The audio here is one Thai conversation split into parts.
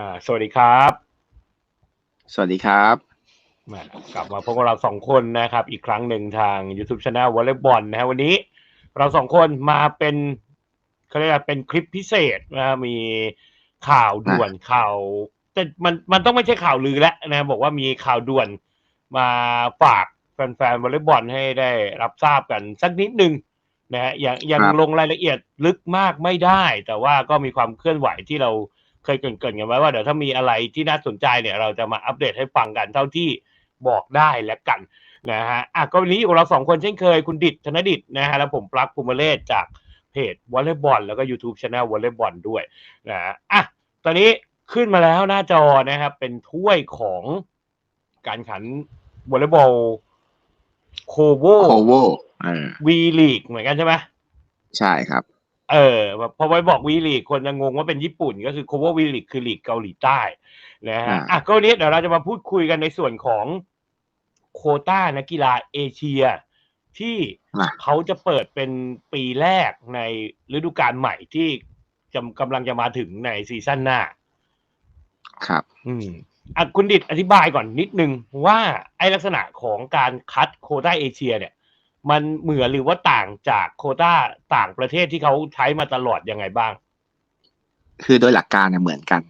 อ่าสวัสดีครับ สวัสดีครับมากลับมาพบกับเราสองคนนะครับ อีกครั้งหนึ่งทาง YouTube Channel วอลเลย์บอลนะฮะวันนี้เราสองคนมาเป็นเขาเรียกว่าเป็นคลิปพิเศษนะมีข่าวด่วนข่าวแต่มันมันต้องไม่ใช่ข่าวลือแล้วนะ บอกว่ามีข่าวด่วนมาฝากแฟนๆวอลเลย์บอลให้ได้รับทราบกันสักนิดนึงนะฮะยังยังครับลงรายละเอียดลึกมากไม่ได้ แต่ว่าก็มีความเคลื่อนไหวที่เรา เคยเกรินๆกันไว้ว่าเดี๋ยวถ้ามีอะไรที่น่าสนใจเนี่ย เราจะมาอัปเดตให้ฟังกันเท่าที่บอกได้แล้วกันนะฮะอะก็วันนี้อยู่กับเราสองคนเช่นเคยคุณดิษธนดิษฐ์นะฮะแล้วผมปลั๊กภูมิเลศจากเพจวอลเลย์บอลแล้วก็ YouTube Channel วอลเลย์บอลด้วยนะฮะอะตอนนี้ขึ้นมาแล้วหน้าจอนะครับ เป็นถ้วยของการขันวอลเลย์บอลโคโวโคโวเออวีลีกเหมือนกันใช่ไหมใช่ครับ เออพอไปบอกวีลีกคนจะงงว่าเป็นญี่ปุ่นก็คือโคโววีลีกคือลีกเกาหลีใต้นะฮะอ่าอะก็วันนี้เดี๋ยวเราจะมาพูดคุยกันในส่วนของโควต้านักกีฬาเอเชีย ที่อะเขาจะเปิดเป็นปีแรกในฤดูกาลใหม่ที่จะกำลังจะมาถึงในซีซั่นหน้า ครับ อืมอะคุณดิดอธิบายก่อนนิดนึงว่าไอลักษณะของการคัดโควต้าเอเชีย เนี่ย มันเหมือนหรือว่าต่างจากโควต้าต่างประเทศที่เขาใช้มาตลอดยังไงบ้าง คือโดยหลักการเนี่ยเหมือนกัน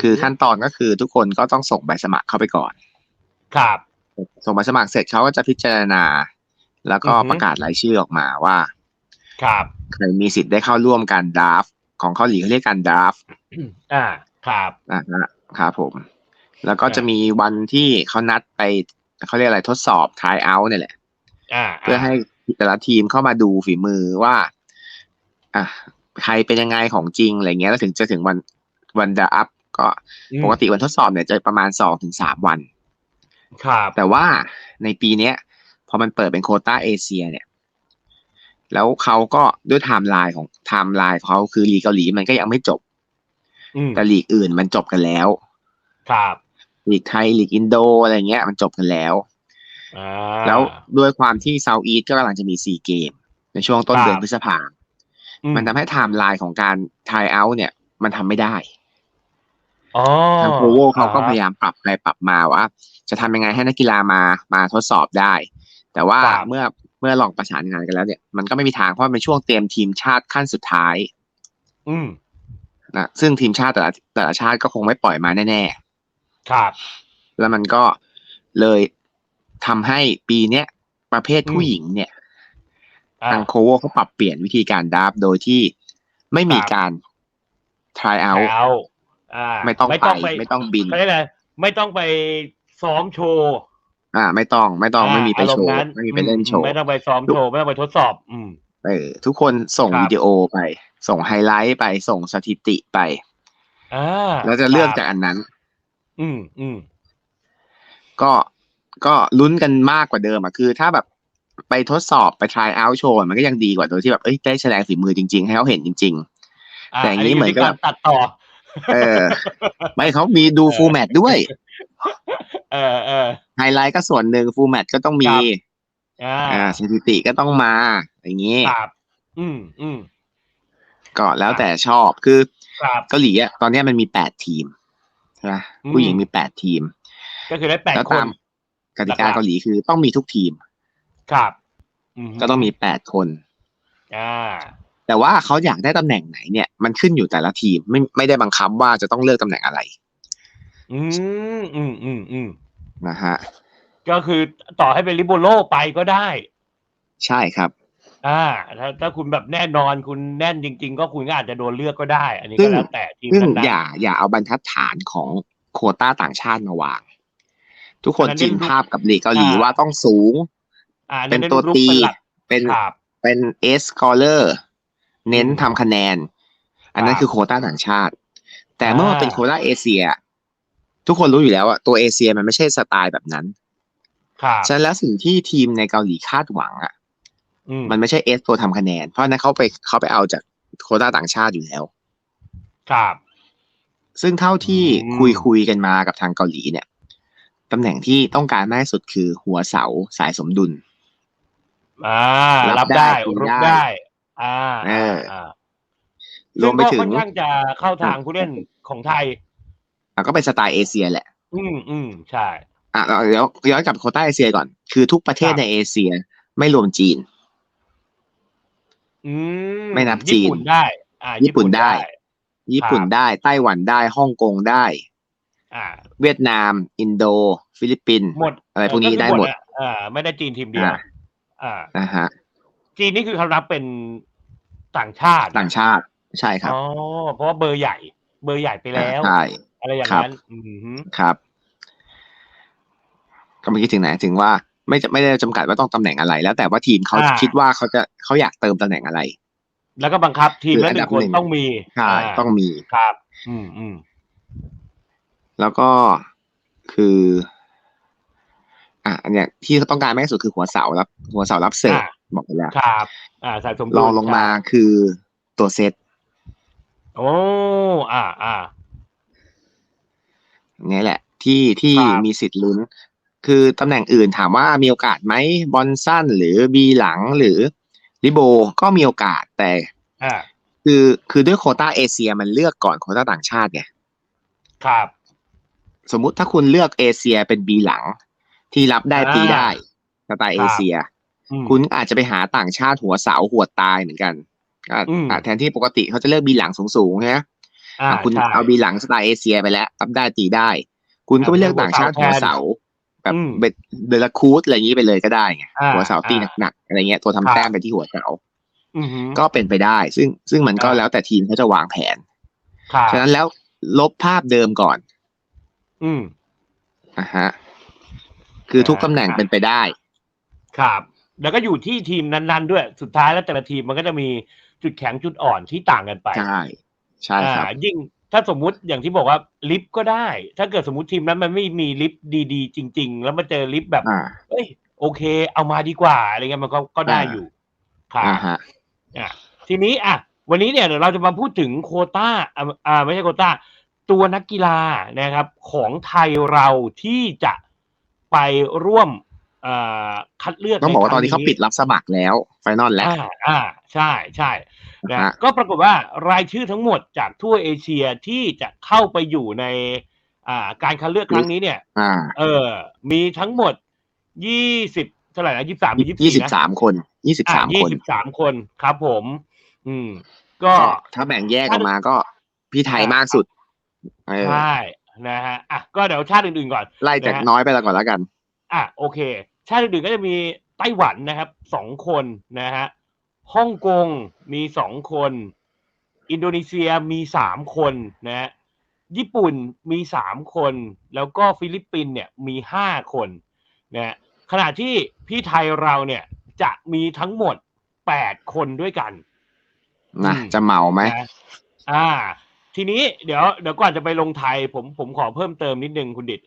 คือขั้นตอนก็คือทุกคนก็ต้องส่งใบสมัครเข้าไปก่อน ครับ ส่งใบสมัครเสร็จเขาก็จะพิจารณา แล้วก็อือฮึประกาศรายชื่อออกมาว่า ครับใครมีสิทธิ์ได้เข้าร่วมการดราฟของเกาหลีเขาเรียกการดราฟอ่า ครับนะฮะครับผม แล้วก็อ่าจะมีวันที่เขานัดไปเขาเรียกอะไรทดสอบทายเอาท์เนี่ยแหละอ่า เพื่อให้แต่ละทีมเข้ามาดูฝีมือว่า อะใครเป็นยังไงของจริงอะไรเงี้ยแล้วถึงจะถึงวันวันดาอัพก็อืมปกติวันทดสอบเนี่ยจะประมาณสองถึงสามวัน ครับ แต่ว่าในปีเนี้ยพอมันเปิดเป็นโควต้าเอเชีย เนี่ย แล้วเขาก็ด้วยไทม์ไลน์ของไทม์ไลน์เขาคือลีกเกาหลีมันก็ยังไม่จบอืมแต่ลีกอื่นมันจบกันแล้ว ครับลีกไทยลีกอินโดอะไรเงี้ย มันจบกันแล้วอ่า แล้วด้วยความที่เซาท์อีสก็กำลังจะมีซีเกม ในช่วงต้นครับเดือนพฤษภาอืมันทำให้ไทม์ไลน์ของการทายเอาท์เนี่ย มันทำไม่ได้อ๋อทางโคโวเขาก็อ่พยายามปรับไปปรับมาว่า จะทำยังไงให้นักกีฬามามาทดสอบได้ แต่ว่าครับเมื่อเมื่อลองประสานงานกันแล้วเนี่ยมันก็ไม่มีทางเพราะมันเป็นช่วงเตรียมทีมชาติขั้นสุดท้าย อืมนะซึ่งทีมชาติแต่ละแต่ละชาติก็คงไม่ปล่อยมาแน่ครับๆแล้วมันก็เลย ทำให้ปีเนี้ยประเภทผู้อืมหญิงเนี่ยอ่าทางโคโวเขาปรับเปลี่ยนวิธีการดราฟต์โดยที่ไม่มีครับการ try out เอาอ่าไม่ต้องไม่ไปต้องไปไม่ต้องบินเขาเรียกอะไรไม่ต้องไปซ้อมโชว์อ่า ไม่ต้องไม่ต้องไม่มีไปารโชณ์ว์นั้นไม่มีไปเล่นโชว์ไม่ต้องไปซ้อมโชว์ไม่ต้องไปทดสอบ อืมเออทุกคนส่งครับวิดีโอไป ส่งไฮไลท์ไปส่งสถิติไปอ่าแล้วจะเลือกครับจากอันนั้น อืมอืมก็ ก็ลุ้นกันมากกว่าเดิมอะคือ ถ้าแบบไปทดสอบไป try out โชว์มันก็ยังดีกว่าโดยที่แบบเอ้ยได้แสดงฝีมือจริง ๆ ให้เขาเห็นจริงแต่อย่างนี้เหมือนกับยู่ที่ารตัดต่อๆเออ ไม่เขามีดูเออฟูลแมตด้วย เออเออไฮไลท์ก็ส่วนหนึ่งฟูลแมตก็ต้องมีครับอ่าอ่าสถิติก็ต้องมา อย่างนี้ครับอืมอืมก็แล้วแต่ชอบคือครับเกาหลีอะตอนเนี้ยมันมีแปดทีมใช่ไหมอืมผู้หญิงมีแปดทีม ก็คือได้แปดแล้วคตานม กติกาหลักๆเกาหลีคือต้องมีทุกทีม ครับมก็ต้องมีแปดคนอ่าแต่ว่าเขาอยากได้ตำแหน่งไหนเนี่ยมันขึ้นอยู่แต่ละทีมไม่ไม่ได้บังคับว่าจะต้องเลือกตำแหน่งอะไร อืมอืมอืมอืมนะฮะก็คือต่อให้เป็นลิโบโลไปก็ได้ ใช่ครับ อ่า ถ้าถ้าคุณแบบแน่นอนคุณแน่นจริง ๆ ก็คุณก็อาจจะโดนเลือกก็ได้ อันนี้ซึ่ก็งแล้วแต่ทีมซึ่งนั้นๆอย่าอย่าเอาบรรทัดฐานของโควต้าต่างชาติมาวาง ทุกคนอันนั้นจินเน้นภาพกับลีกเกาหลีอ่าว่าต้องสูงอ่าเป็นน้ตัวรุกตี เป็นหลักเป็นครับเป็นเอสกอเลอร์เน้นอืมทำคะแนน อันนั้คนรับคือโควต้าต่างชาติ แต่อ่าเมื่อมันเป็นโควต้าเอเชีย ทุกคนรู้อยู่แล้วว่าตัวเอเชียมันไม่ใช่สไตล์แบบนั้นครับฉะนั้นแล้วสิ่งที่ทีมในเกาหลีคาดหวังอะอืมมันไม่ใช่เอสตัวทำคะแนน เพราะฉะนั้นเขาไปเขาไปเอาจากโควต้าต่างชาติอยู่แล้ว ครับ ซึ่งเท่าที่อืมคุยคุยกันมากับทางเกาหลีเนี่ย ตำแหน่งที่ต้องการมากที่สุดคือหัวเสาสายสมดุล อ่า รัรับบได้ได้คุมรุกได้ได้ อ่าเอออ่ารวมไปถึซึ่งก็ค่อนข้างจะเข้าทางผู้เล่นของไทยอะก็เป็นสไตล์เอเชียแหละ อืมอืมใช่อะเราเดี๋ยวย้อนกลับโควต้าเอเชียก่อน คือทุกประเทศครับในเอเชียไม่รวมจีน อืมไม่นับจีนญี่ปุ่นได้ อ่า ญี่ปุ่นได้ ญี่ปุ่นได้ ไต้หวันได้ ฮ่องกงได้ อ่า เวียดนาม อินโด ฟิลิปปินส์หมดอะไรพวกนี้คืได้หมดอะอ่าไม่ได้จีนทีมเดียว อ่าอ่านะฮะ จีนนี่คือเขารับเป็นต่างชาติ ต่างชาติ ใช่ครับอ๋อเพราะว่าเบอร์ใหญ่ เบอร์ใหญ่ไปแล้วใช่อะไรอย่างครับนั้นอืมฮึครับ ก็เมื่อกี้ถึงไหนถึงว่าไม่จะไม่ได้จำกัดว่าต้องตำแหน่งอะไร แล้วแต่ว่าทีมเขาคิดว่าเขาจะเขาอยากเติมตำแหน่งอะไร แล้วก็บังคับทีมคือละอัหนนึ่ดับงคนหนึ่งต้องมีใช่าต้องมีครับ อืมอืม แล้วก็คืออะอันเนี้ยที่เขาต้องการมากที่สุดคือหัวเสารับ หัวเสารับเสิร์ฟบอกไปแล้วครับ อ่าสายสมบูรณ์รองลงมาคือตัวเซตโอ้อ่าอ่านี่แหละ ที่ที่ครับมีสิทธิ์ลุ้น คือตำแหน่งอื่นถามว่ามีโอกาสไหมบอลสั้นหรือบีหลังหรือลิโบก็มีโอกาสแต่อ่าคือคือด้วยโควต้าเอเชียมันเลือกก่อนโควต้าต่างชาติไงครับ สมมุติถ้าคุณเลือกเอเชียเป็นบีหลัง ที่รับได้อ่าตีได้สไตล์คเอรับเชียอืมคุณอาจจะไปหาต่างชาติหัวเสาหัวตายเหมือนกันอะอืมอะแทนที่ปกติเขาจะเลือกบีหลังสูงๆใช่ไหมอ่าอะคุณใช่เอาบีหลังสไตล์เอเชียไปแล้วรับได้ตีได้ คุณก็ไปเลือกต่างชาติหัวเสาแบบอืมเบดเดลคูดอะไรอย่างนี้ไปเลยก็ได้ไงอ่าหัวเสาตีอ่าหนักๆอะไรเงี้ยตัวครัทำบแต้มไปที่หัวเสาอืมฮึก็เป็นไปได้ ซึ่งซึ่งมันก็อ่าแล้วแต่ทีมเขาจะวางแผนครับฉะนั้นแล้วลบภาพเดิมก่อน อืมนะฮะคือทุกอ่าตำแหน่งเป็นไปได้ ครับ แล้วก็อยู่ที่ทีมนั้น ๆ ด้วย สุดท้ายแล้วแต่ละทีมมันก็จะมีจุดแข็งจุดอ่อนที่ต่างกันไปใช่ใช่ครับอ่ายิ่งถ้าสมมุติอย่างที่บอกว่าลิฟต์ก็ได้ ถ้าเกิดสมมติทีมนั้นมันไม่มีลิฟต์ดีๆ จริง ๆ แล้วมาเจอลิฟต์แบบอ่าเอ้ย โอเค เอามาดีกว่าอะไรเงี้ยมันก็ก็ได้อ่าอยู่ครับอ่าฮะอะทีนี้อะ วันนี้เนี่ยเดี๋ยวเราจะมาพูดถึงโควต้าอ่าอ่าไม่ใช่โควต้า ตัวนักกีฬานะครับของไทยเราที่จะไปร่วมอ่าคัดเลือกต้องบอกว่าใคตอรั้นนี้เขาปิดรับสมัครแล้วไฟนอลแล้วอ่าอ่าใช่ใช่นะนะฮะก็ปรากฏว่ารายชื่อทั้งหมดจากทั่วเอเชียที่จะเข้าไปอยู่ในอ่าการคัดเลือกครั้งนี้เนี่ยอ่าเออ มีทั้งหมดยี่สิบเท่าไหร่นะยี่สามยี่ยี่สิสี่บนะสามคนยี่สิบสามยี่คนสิบสามคนครับผม อืมก็ก็ถ้าแบ่งแยกออกมาก็พี่ไทยมากสุดเออ ใช่นะฮะอะก็เดี๋ยวชาติอื่นๆก่อน ไล่จากนะฮะน้อยไปแล้วก่อนแล้วกัน อะโอเค ชาติอื่นๆก็จะมีไต้หวันนะครับสองคนนะฮะฮ่องกงมีสองคน อินโดนีเซียมีสามคนนะฮะญี่ปุ่นมีสามคน แล้วก็ฟิลิปปินส์เนี่ยมีห้าคนนะฮะขณะที่พี่ไทยเราเนี่ยจะมีทั้งหมดแปดคนด้วยกันนะอืมจะเหมาไหมนะอ่า ทีนี้เดี๋ยวเดี๋ยวก่อนจะไปลงไทยผมผมขอเพิ่มเติมนิดนึงคุณดิด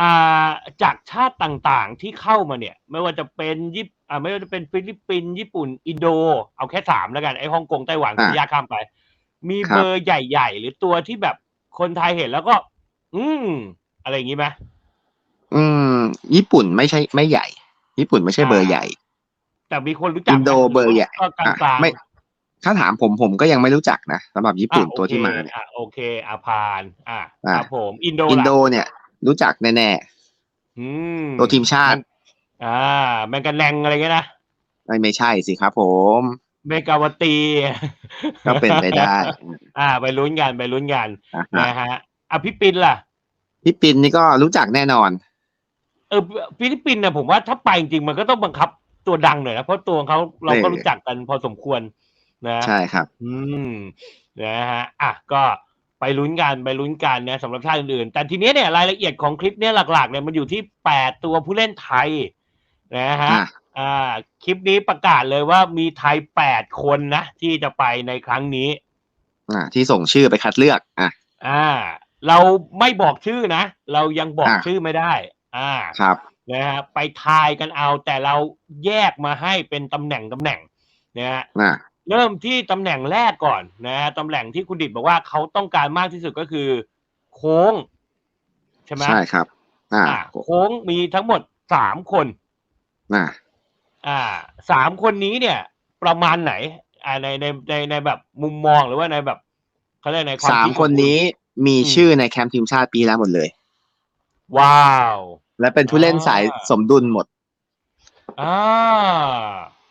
อ่าจากชาติต่างๆที่เข้ามาเนี่ย ไม่ว่าจะเป็นญี่ปอ่าไม่ว่าจะเป็นฟิลิปปินส์ญี่ปุ่น อินโด เอาแค่สามแล้วกันไอ้ฮ่องกงไต้หวันอะยากข้ามไป มีครับเบอร์ใหญ่ๆ หรือตัวที่แบบคนไทยเห็นแล้วก็ อืมอะไรอย่างงี้ไหมอืม ญี่ปุ่นไม่ใช่ไม่ใหญ่ ญี่ปุ่นไม่ใช่เบอร์ใหญ่ แต่มีคนรู้จักอินโดไหมเบอร์ใหญ่ก็กลาอะงๆไม่ ถ้าถามผมผมก็ยังไม่รู้จักนะสำหรับญี่ปุ่นอะตัวที่โอเคมาเนี่ยอะโอเคอาพานอะอะครับผม อินโดอินโดล่ะเนี่ย รู้จักแน่อืมๆตัวทีมชาติ อ่า แมงกันแรงอะไรเงี้ยนะไม่ไม่ใช่สิครับผมเมกาวตี ก็เป็นไปได้ อ่า ไปลุ้นกันไปลุ้นกันอะนะฮะอะพี่ปินล่ะ พี่ปินนี่ก็รู้จักแน่นอน เออฟิลิปปินส์เนี่ยผมว่าถ้าไปจริงๆมันก็ต้องบังคับตัวดังหน่อยนะเพราะตัวเขาเราก็เออรู้จักกันพอสมควร นะใช่ครับ อืมนะฮะอะก็ไปลุ้นกันไปลุ้นกันนะสำหรับชาติอื่นๆ แต่ทีนี้เนี่ยรายละเอียดของคลิปเนี่ยหลักๆเนี่ยมันอยู่ที่แปดตัวผู้เล่นไทยนะฮะอะอ่าคลิปนี้ประกาศเลยว่ามีไทยแปดคนนะ ที่จะไปในครั้งนี้ อะที่ส่งชื่อไปคัดเลือก อะ อ่า เราไม่บอกชื่อนะ เรายังบอกอะชื่อไม่ได้ อ่าครับนะฮะไปทายกันเอาแต่เราแยกมาให้เป็นตำแหน่งตำแหน่งนะฮะอะ เริ่มที่ตำแหน่งแรกก่อนนะฮะตำแหน่งที่คุณดิดบอกว่าเขาต้องการมากที่สุดก็คือ โค้ง ใช่ไหมใช่ครับ อ่าอ่าโค้งมีทั้งหมดสามคนอะอ่าสามคนนี้เนี่ย ประมาณไหนอ่าในในในในแบบมุมมองหรือว่าในแบบเขาเรียกในความสามดคนนี้มีอืมชื่อในแคมป์ทีมชาติปีแล้วหมดเลย ว้าว และเป็นผู้เล่นสายอ่าสมดุลหมดอ่า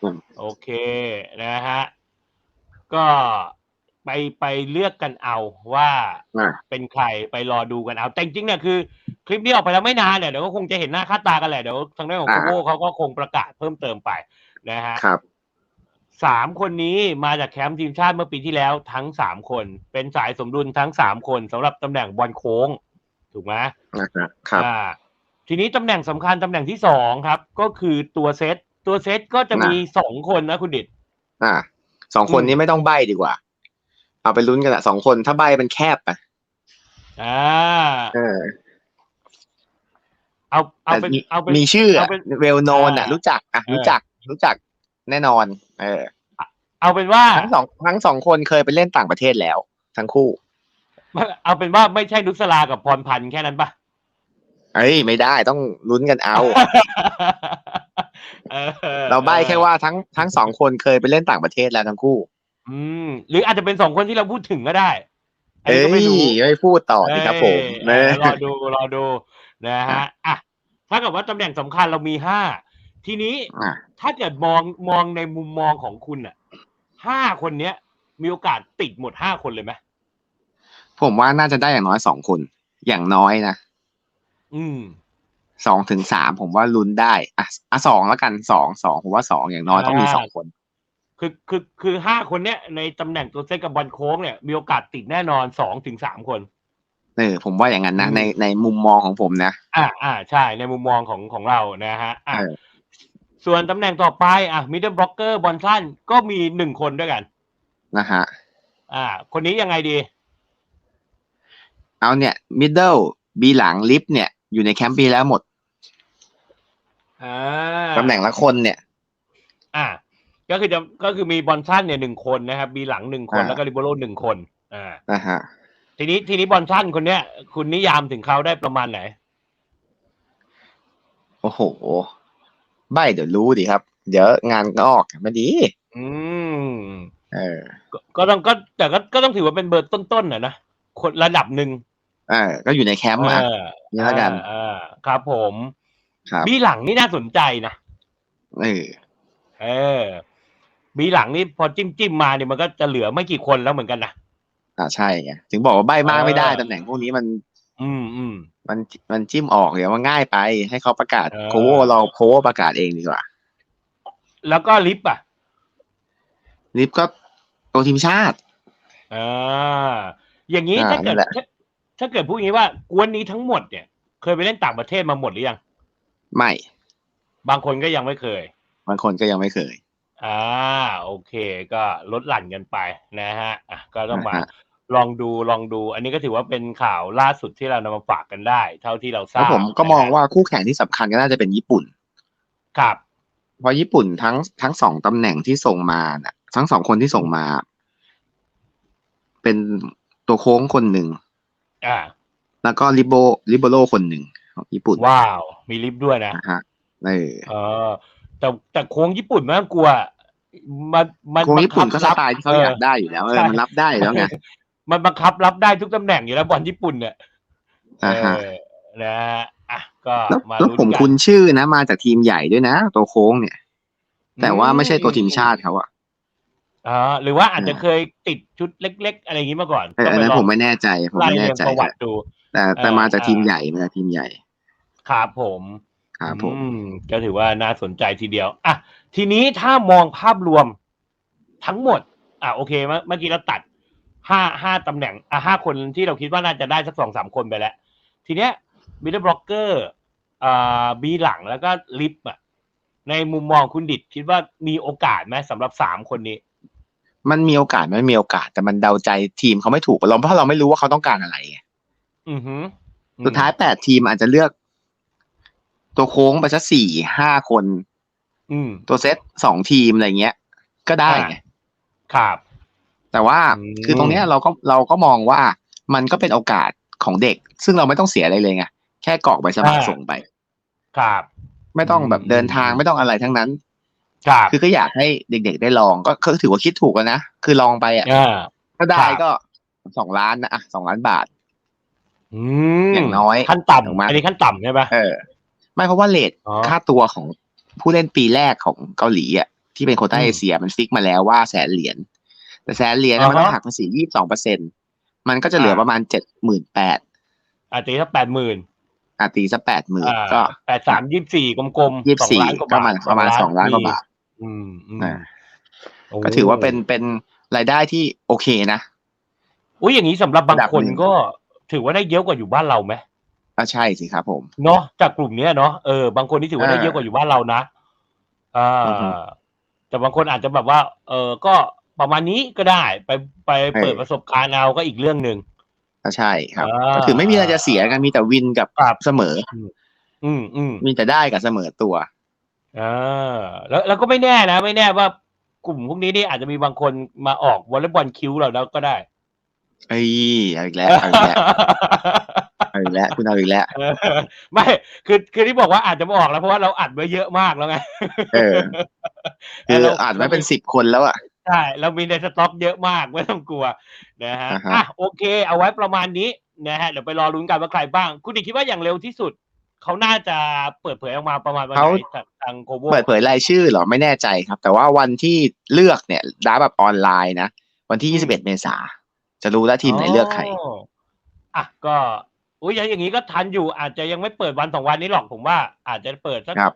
อืมโอเคนะฮะ ก็ไปไปเลือกกันเอาว่าอ่าเป็นใครไปรอดูกันเอา แต่จริงๆเนี่ยคือ คลิปนี้ออกไปแล้วไม่นานเนี่ยเดี๋ยวก็คงจะเห็นหน้าค่าตากันแหละเดี๋ยวทางด้านของโคโก้เขาก็คงประกาศเพิ่มเติมไปนะฮะครับสามคนนี้มาจากแคมป์ทีมชาติเมื่อปีที่แล้วทั้งสามคน เป็นสายสมดุลทั้งสามคนสำหรับตำแหน่งบอลโค้ง ถูกไหมนะครับครับอ่าทีนี้ตำแหน่งสำคัญตำแหน่งที่สองครับ ก็คือตัวเซตตัวเซตก็จะมีสองคนนะคุณดิดอ่า สองคนอืมนี้ไม่ต้องใบดีกว่า เอาไปลุ้นกันละสองคนถ้าใบมันแคบไปอ่าเออเอาเอาแต่เป็นมีเอาเป็นมีชื่อเอาเป็นเวลโนนอะอ่ารู้รู้จักอะเออรู้จักรู้จักแน่นอน เออ เอาเป็นว่าทั้งสองทั้งสองคนเคยไปเล่นต่างประเทศแล้ว ทั้งคู่ เอาเป็นว่าไม่ใช่นุสลากับพรพันธ์แค่นั้นปะเอ้ยไม่ได้ต้องลุ้นกันเอาออ เราใบแค่ว่าทั้งทั้งสองคนเคยไปเล่นต่างประเทศแล้วทั้งคู่ อืม หรืออาจจะเป็นสองคนที่เราพูดถึงก็ได้อันเอ้นี้ก็ไม่ยรู้ไม่พูดต่อสิครับผมเอนะอรอดูรอดูนะฮะอะถ้ากับว่าตำแหน่งสำคัญเรามีห้าทีนี้อะถ้าเกิดมองมองในมุมมองของคุณอะห้าคนเนี้ย มีโอกาสติดหมดห้าคนเลยไหมผมว่าน่าจะได้อย่างน้อยสองคน อย่างน้อยนะอืม สองถึงสามผมว่าลุ้นได้ อะอะสองแล้วกันสองสองผมว่าสองอย่างน้อยต้องมีอ่าสองคน คือคือคือห้าคนเนี้ยในตำแหน่งตัวเซตกับบอลโค้งเนี่ยมีโอกาสติดแน่นอนสองถึงสามคนเออผมว่าอย่างนั้นนะอืมในในมุมมองของผมนะ อ่าอ่าใช่ในมุมมองของของเรานะฮะอะเออส่วนตำแหน่งต่อไปอะมิดเดิลบล็อกเกอร์บอลสั้นก็มีหนึ่งคนด้วยกัน นะฮะอ่า คนนี้ยังไงดี เอาเนี่ยมิดเดิลบีหลังลิฟต์เนี่ย อยู่ในแคมป์ปีแล้วหมด อ่าตำแหน่งละคนเนี่ย อ่า ก็คือจะก็คือมีบอลสั้นเนี่ยหนึ่งคนนะครับมีหลังหนึ่งคนอ่า แล้วก็ริโบโรหนึ่งคน อ่า นะฮะ ทีนี้ทีนี้บอลสั้นคนเนี้ย คุณนิยามถึงเขาได้ประมาณไหน โอ้โห ใบเดี๋ยวรู้ดิครับ เดี๋ยวงานงอกไม่ดี อืมเออ ก็ก็ต้องก็แต่ก็ก็ต้องถือว่าเป็นเบอร์ต้นๆนะนะคนระดับหนึ่งเออก็อยู่ในแคมป์มาเออนี่แล้วกันอ่าครับผม ครับบีหลังนี่น่าสนใจนะเออเออบีหลังนี่พอจิ้มจิ้มมาเนี่ยมันก็จะเหลือไม่กี่คนแล้วเหมืมือนกันนะอ่าใช่ไงถึงบอกว่าใบมากไม่ได้เออตำแหน่งพวกนี้มัน อืมอืมมันมันจิ้มออกเดี๋ยวมันง่ายไป ให้เขาประกาศเออโคโวเราโคโวประกาศเองดีกว่า แล้วก็ลิฟต์อะ ลิฟต์ก็ตัวทีมชาติอ่าอย่างนี้อ่าถ้าเกิดนั่นแหละถ้าถ้าเกิดพูดอย่างนี้ว่ากวนนี้ทั้งหมดเนี่ย เคยไปเล่นต่างประเทศมาหมดหรือยัง ไม่ บางคนก็ยังไม่เคย บางคนก็ยังไม่เคย อ่า โอเค ก็ลดหลั่นกันไปนะฮะอะก็ต้องมานะฮะ ลองดูลองดู อันนี้ก็ถือว่าเป็นข่าวล่าสุดที่เรานำมาฝากกันได้ เท่าที่เราทแล้วราบผมก็มองนะฮะว่าคู่แข่งที่สำคัญก็น่าจะเป็นญี่ปุ่น ครับ เพราะญี่ปุ่นทั้งทั้งสองตำแหน่งที่ส่งมาน่ะ ทั้งสองคนที่ส่งมา เป็นตัวโค้งคนหนึ่ง อ่า แล้วก็ลิโบลิโบโลคนหนึ่ง ของญี่ปุ่นว้าว มีลิฟต์ด้วยนะนะฮะเออเออ แต่แต่โค้งญี่ปุ่นไม่ต้องกลัว มันมันโค้งญี่ปุ่นก็บังสคับไตล์ที่เขารับอยากได้อยู่แล้วเออใช่มันรับได้อยู่แล้วไงมันบังคับรับได้ทุกตำแหน่งอยู่แล้วบอลญี่ปุ่นเนี่ยอ่าฮะเออนะฮะอะก็แล้วมาแล้วลุ้นผมกันคุ้นชื่อนะ มาจากทีมใหญ่ด้วยนะ ตัวโค้งเนี่ย แต่ว่าไม่ใช่ตัวทีมชาติเขาอะอ่าหรือว่าอาจจะอ่าเคยติดชุดเล็ก ๆ อะไรอย่างนี้มาก่อนเอออันนั้นต้งผมปลงไม่แน่ใจผมไล่ไม่เรีแน่ยงใจประวัติดู แต่แต่อ่ามาจากทีมอ่าใหญ่มาจากทีมใหญ่ ครับผมครับผมอืมก็ถือว่าน่าสนใจทีเดียวอะทีนี้ถ้ามองภาพรวมทั้งหมด อะโอเคเมื่อเมื่อกี้เราตัดห้าห้าตำแหน่งอะห้าคนที่เราคิดว่าน่าจะได้สักสองสามคนไปแล้ว ทีเนี้ยมิดเดิลบล็อกเกอร์อ่าบีหลังแล้วก็ลิฟต์อะในมุมมองคุณดิดคิดว่ามีโอกาสไหมสำหรับสามคนนี้ มันมีโอกาสไหม่มีโอกาสแต่มันเดาใจทีมเขาไม่ถูกเราเพราะเราไม่รู้ว่าเขาต้องการอะไรไงอือหือสุดท้ายแปดทีมอาจจะเลือก ตัวโค้งไปสักสี่ห้าคน อืม ตัวเซตสองทีมอะไรเงี้ย ก็ได้ไงครับ แต่ว่าอืมคือตรงเนี้ยเราก็เราก็มองว่ามันก็เป็นโอกาสของเด็ก ซึ่งเราไม่ต้องเสียอะไรเลยไงแค่กรอกใบสมัครส่งไป ครับ ไม่ต้องแบบอืมเดินทางไม่ต้องอะไรทั้งนั้น ครับ คือก็อยากให้เด็ก ๆ ได้ลองก็ก็ถือว่าคิดถูกแล้วนะคือลองไปอะอ่าถ้าได้ครับก็สองล้านนะอะสองล้านบาทอืมอย่างน้อยขั้นถูกต่ำไหมอันนี้ขั้นต่ำใช่ไหมเออ ไม่เพราะว่าเลทอ๋อ ค่าตัวของผู้เล่นปีแรกของเกาหลีอะที่เป็นโควต้าอืมเอเชียมันฟิกมาแล้วว่าแสนเหรียญแต่แสนเหรียญน่ะมันต้องอ่าฮะหักภาษียี่สิบสองเปอร์เซ็นมันก็จะเหลืออ่าประมาณเจ็ดหมื่นแปดอาตีถ้าแปดหมื่นอาตีสักแปดหมื่นอ่าก็แปดสามยี่สี่กลมๆยี่สิบสี่ล้านกว่าก็บาทมันประมาณสองล้านกว่าบาทอืมอืมอ่าโก็ถือว่าเป็นเป็นรายได้ที่โอเคนะ อุ้ยอย่างนี้สำหรับบางระดับคนหนึ่งก็ถือว่าได้เยอะกว่าอยู่บ้านเราไหม ก็ใช่สิครับผม เนาะจากกลุ่มเนี้ยเนาะเออบางคนที่ถือว่าได้อ่าเยอะกว่าอยู่บ้านเรานะอ่าอือฮึแต่บางคนอาจจะแบบว่า เออก็ประมาณนี้ก็ได้ไปไปเออ เปิดประสบการณ์เอาก็อีกเรื่องหนึ่งก็ใช่ครับอ่าก็ถือไม่มีอะไรจะเสียกันมีแต่วินกับครับเสมอ อืมอืม มีแต่ได้กับเสมอตัว อ่าแล้วแล้วก็ไม่แน่นะ ไม่แน่ว่ากลุ่มพวกนี้นี่อาจจะมีบางคนมาออกวอลเลย์บอลคิวเราแล้วก็ได้ เอ้ยเอาอีกแล้วเอาอีกแล้ว เอาอีกแล้วคุณเอาอีกแล้วเออไม่คือคือที่บอกว่าอาจจะมาออกแล้วเพราะว่าเราอัดไว้เยอะมากแล้วไงเออคือเราอ่านไว้เป็นสิบคนแล้วอะใช่เรามีในสต็อกเยอะมากไม่ต้องกลัวนะฮะอ่าฮะอะโอเค เอาไว้ประมาณนี้นะฮะเดี๋ยวไปรอลุ้นกันว่าใครบ้าง คุณดิคิดว่าอย่างเร็วที่สุดเขาน่าจะเปิดเผยออกมาประมาณวันไหนทางทางโคโวเปิดเผยรายชื่อเหรอไม่แน่ใจครับ แต่ว่าวันที่เลือกเนี่ยดาแบบออนไลน์นะวันที่ 21 เมษาจะรู้แล้วทีมไหนเลือกใครอะก็ อุ้ยอย่างนี้ก็ทันอยู่อาจจะยังไม่เปิดวันสองวันนี้หรอกผมว่า อาจจะเปิดสักครับ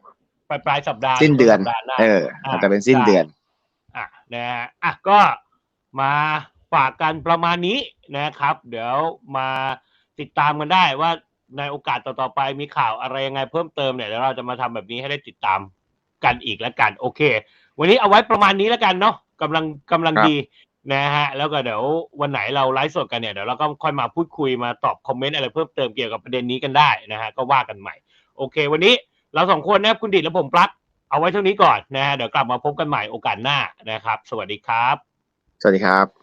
ปลายปลายสัปดาห์สิ้นเดือน สัปดาห์หน้าเออ อาจจะเป็นสิ้นเดือน อะนะฮะอะก็มาฝากกันประมาณนี้นะครับ เดี๋ยวมาติดตามกันได้ว่าในโอกาสต่อๆไปมีข่าวอะไรยังไงเพิ่มเติมเนี่ยเดี๋ยวเราจะมาทำแบบนี้ให้ได้ติดตามกันอีกแล้วกัน โอเค วันนี้เอาไว้ประมาณนี้แล้วกันเนาะกำลังกำลังครับ ดี นะฮะแล้วก็เดี๋ยววันไหนเราไลฟ์สดกันเนี่ยเดี๋ยวเราก็ค่อยมาพูดคุยมาตอบคอมเมนต์อะไรเพิ่มเติมเกี่ยวกับประเด็นนี้กันได้นะฮะก็ว่ากันใหม่ โอเค วันนี้เราสองคนนะครับคุณดิดและผมปลั๊กเอาไว้เท่านี้ก่อนนะฮะเดี๋ยวกลับมาพบกันใหม่โอกาสหน้านะครับ สวัสดีครับ สวัสดีครับ